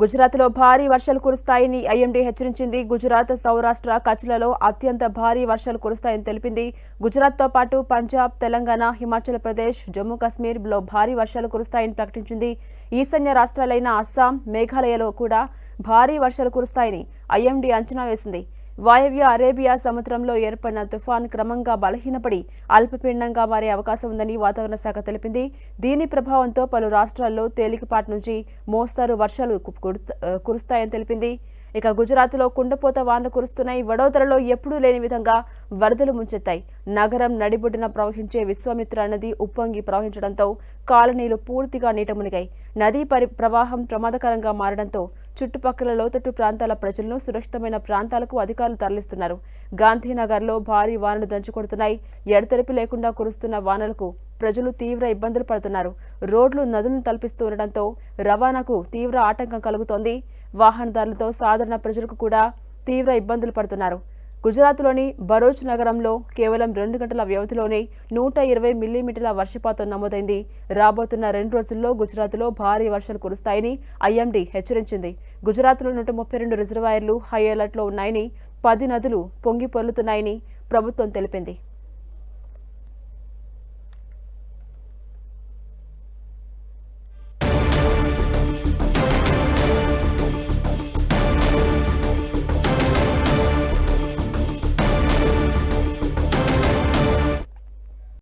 గుజరాత్లో భారీ వర్షాలు కురుస్తాయని ఐఎండీ హెచ్చరించింది. గుజరాత్ సౌరాష్ట్ర కచ్లలో అత్యంత భారీ వర్షాలు కురుస్తాయని తెలిపింది. గుజరాత్తో పాటు పంజాబ్ తెలంగాణ హిమాచల్ ప్రదేశ్ జమ్మూ కాశ్మీర్లో భారీ వర్షాలు కురుస్తాయని ప్రకటించింది. ఈశాన్య రాష్ట్రాలైన అస్సాం మేఘాలయలో కూడా భారీ వర్షాలు కురుస్తాయని ఐఎండీ అంచనా వేసింది. వాయవ్య అరేబియా సముద్రంలో ఏర్పడిన తుఫాన్ క్రమంగా బలహీనపడి అల్పపీండంగా మారే అవకాశం ఉందని వాతావరణ శాఖ తెలిపింది. దీని ప్రభావంతో పలు రాష్ట్రాల్లో తేలికపాటి నుంచి మోస్తారు వర్షాలు కురుస్తాయని తెలిపింది. ఇక గుజరాత్లో కుండపోత వానలు కురుస్తున్నాయి. వడోదరలో ఎప్పుడూ లేని విధంగా వరదలు ముంచెత్తాయి. నగరం నడిబొడ్డున ప్రవహించే విశ్వామిత్ర నది ఉప్పొంగి ప్రవహించడంతో కాలనీలు పూర్తిగా నీట మునిగాయి. నదీ పరి ప్రవాహం ప్రమాదకరంగా మారడంతో చుట్టుపక్కల లోతట్టు ప్రాంతాల ప్రజలను సురక్షితమైన ప్రాంతాలకు అధికారులు తరలిస్తున్నారు. గాంధీనగర్లో భారీ వానలు దంచుకొడుతున్నాయి. ఎడతెరిపి లేకుండా కురుస్తున్న వానలకు ప్రజలు తీవ్ర ఇబ్బందులు పడుతున్నారు. రోడ్లు నదులను తలపిస్తూ ఉండడంతో రవాణాకు తీవ్ర ఆటంకం కలుగుతోంది. వాహనదారులతో సాధారణ ప్రజలకు కూడా తీవ్ర ఇబ్బందులు పడుతున్నారు. గుజరాత్లోని బరోచ్ నగరంలో కేవలం రెండు గంటల వ్యవధిలోనే నూట ఇరవై మిల్లీమీటర్ల వర్షపాతం నమోదైంది. రాబోతున్న రెండు రోజుల్లో గుజరాత్లో భారీ వర్షాలు కురుస్తాయని ఐఎండీ హెచ్చరించింది. గుజరాత్లో నూట ముప్పై రెండు రిజర్వాయర్లు హై అలర్ట్లో ఉన్నాయని పది నదులు పొంగి పొర్లుతున్నాయని ప్రభుత్వం తెలిపింది.